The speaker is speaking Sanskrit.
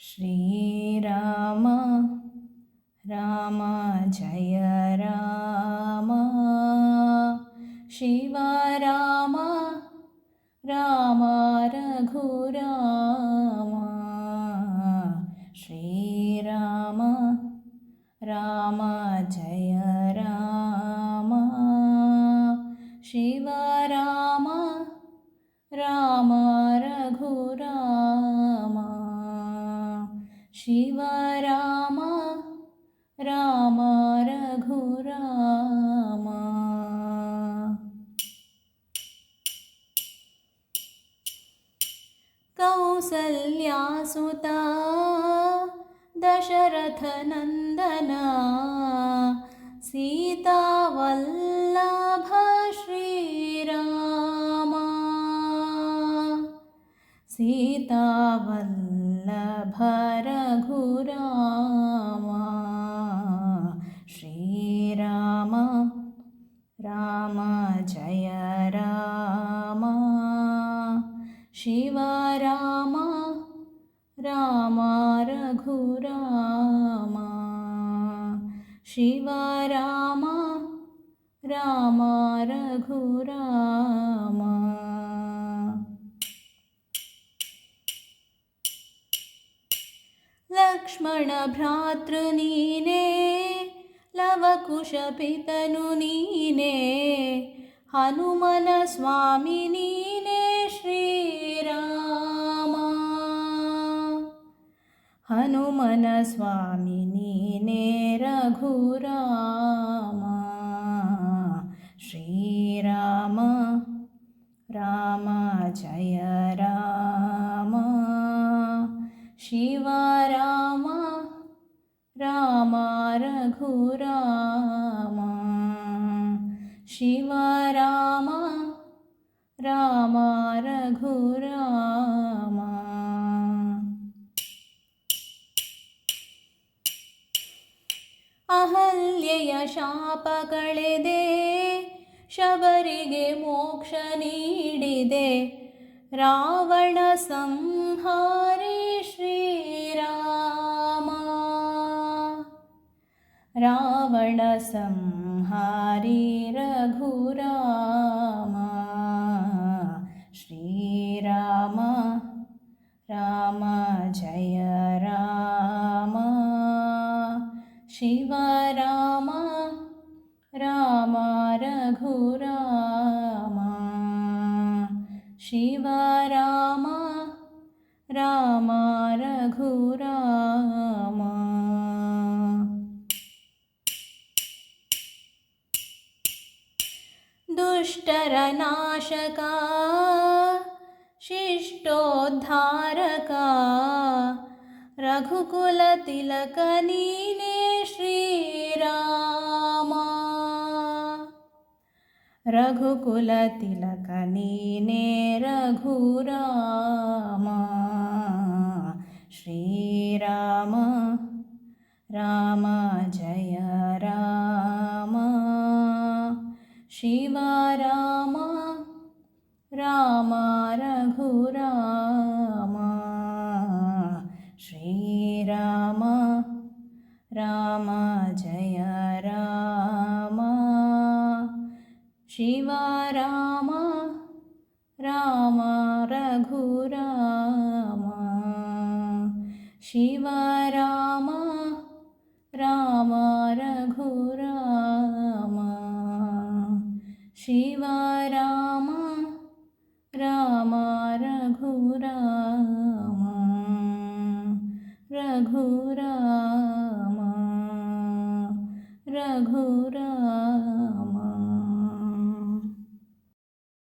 श्रीराम राम जय राम शिव राम राम रघुराम श्रीराम राम जय राम शिव राम राम शिव राम राम रघुराम। कौसल्यासुता दशरथनन्दना सीतावल्लभ रघुरामा श्रीराम राम जय राम। शिव राम राम रघुराम। शिव राम राम रघुराम लक्ष्मणभ्रातृनीने लवकुशपितनु नीने हनुमन स्वामी नीने श्रीराम। हनुमन स्वामी नीने रघुराम। श्रीराम राम जय राम। शिव रघुराम शिव राम राम रघुराम ಅಹಲ್ಯೆಯ ಶಾಪ ಕಳೆದೆ ಶಬರಿಗೆ ಮೋಕ್ಷ ನೀಡಿದೆ ರಾವಣ ಸಂಹಾರಿ करणसंहारे रघुरामा श्रीराम राम जय राम ಶಿವ राम ರಾಮ रघुराम ಶಿವ राम दुष्टर नाशका शिष्टोद्धारका रघुकुलतिलकनीने श्रीराम रघुकुलतिलकनीने रघुराम श्रीराम राम जय शिव राम राम रघुराम श्रीराम राम जय राम शिव राम राम रघुराम शिव राम राम रघुराम शिव राम राम रघुराम रघुराम रघुराम